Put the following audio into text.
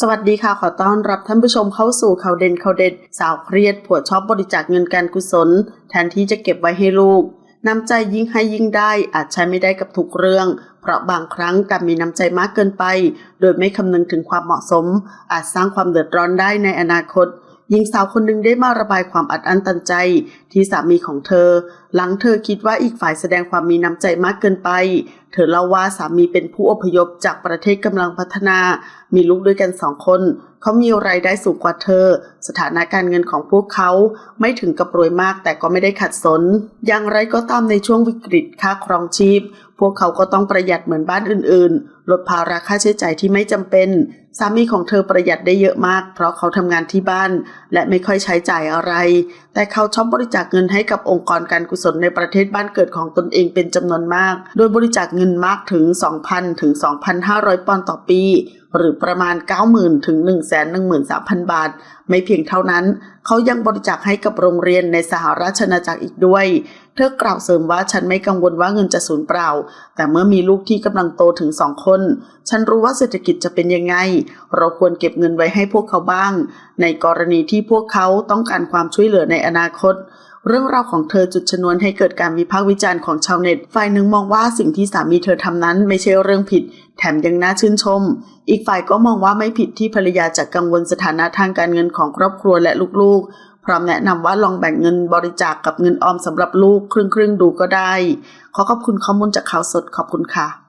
สวัสดีค่ะ ขอต้อนรับท่านผู้ชมเข้าสู่ข่าวเด่นข่าวเด็ด สาวเครียดผัวชอบบริจาคเงินการกุศล แทนที่จะเก็บไว้ให้ลูก น้ำใจยิ่งให้ยิ่งได้อาจใช้ไม่ได้กับทุกเรื่อง เพราะบางครั้งการมีน้ำใจมากเกินไป โดยไม่คำนึงถึงความเหมาะสม อาจสร้างความเดือดร้อนได้ในอนาคต หญิงสาวคนหนึ่งได้มาระบายความอัดอั้นตันใจ ที่สามีของเธอ หลังเธอคิดว่าอีกฝ่ายแสดงความมีน้ำใจมากเกินไป เธอเล่าว่าสามีเป็นผู้อพยพจากประเทศกำลังพัฒนา มีลูกด้วยกันสองคน เขามีรายได้สูงกว่าเธอ สถานะการเงินของพวกเขาไม่ถึงกับรวยมากแต่ก็ไม่ได้ขัดสน อย่างไรก็ตามในช่วงวิกฤตค่าครองชีพ พวกเขาก็ต้องประหยัดเหมือนบ้านอื่นๆ ลดภาระค่าใช้จ่ายที่ไม่จำเป็น สามีของเธอประหยัดได้เยอะมาก เพราะเขาทำงานที่บ้าน และไม่ค่อยใช้จ่ายอะไร แต่เขาชอบบริจาคเงินให้กับองค์กรการกุศลในประเทศบ้านเกิดของตนเองเป็นจำนวนมาก โดยบริจาคเงินมากถึง 2,000 ถึง 2,500 ปอนด์ต่อปีหรือประมาณ 90,000 ถึง 113,000 บาท ไม่เพียงเท่านั้น เขายังบริจาคให้กับโรงเรียนในสหราชอาณาจักรอีกด้วย เธอกล่าวเสริมว่าฉันไม่กังวลว่าเงินจะสูญเปล่า แต่เมื่อมีลูกที่กำลังโตถึงสองคน ฉันรู้ว่าเศรษฐกิจจะเป็นยังไง เราควรเก็บเงินไว้ให้พวกเขาบ้าง ในกรณีที่พวกเขาต้องการความช่วยเหลือในอนาคต เรื่องราวของเธอจุดชนวนให้เกิดการวิพากษ์วิจารณ์ของชาวเน็ต ฝ่ายหนึ่งมองว่าสิ่งที่สามีเธอทำนั้นไม่ใช่เรื่องผิด แถมยังน่าชื่นชม อีกฝ่ายก็มองว่าไม่ผิดที่ภรรยาจะกังวลสถานะทางการเงินของครอบครัวและลูกๆ พร้อมแนะนำว่าลองแบ่งเงินบริจาคกกับเงินออมสำหรับลูกครึ่งๆดูก็ได้ ขอขอบคุณข้อมูลจากข่าวสดขอบคุณค่ะ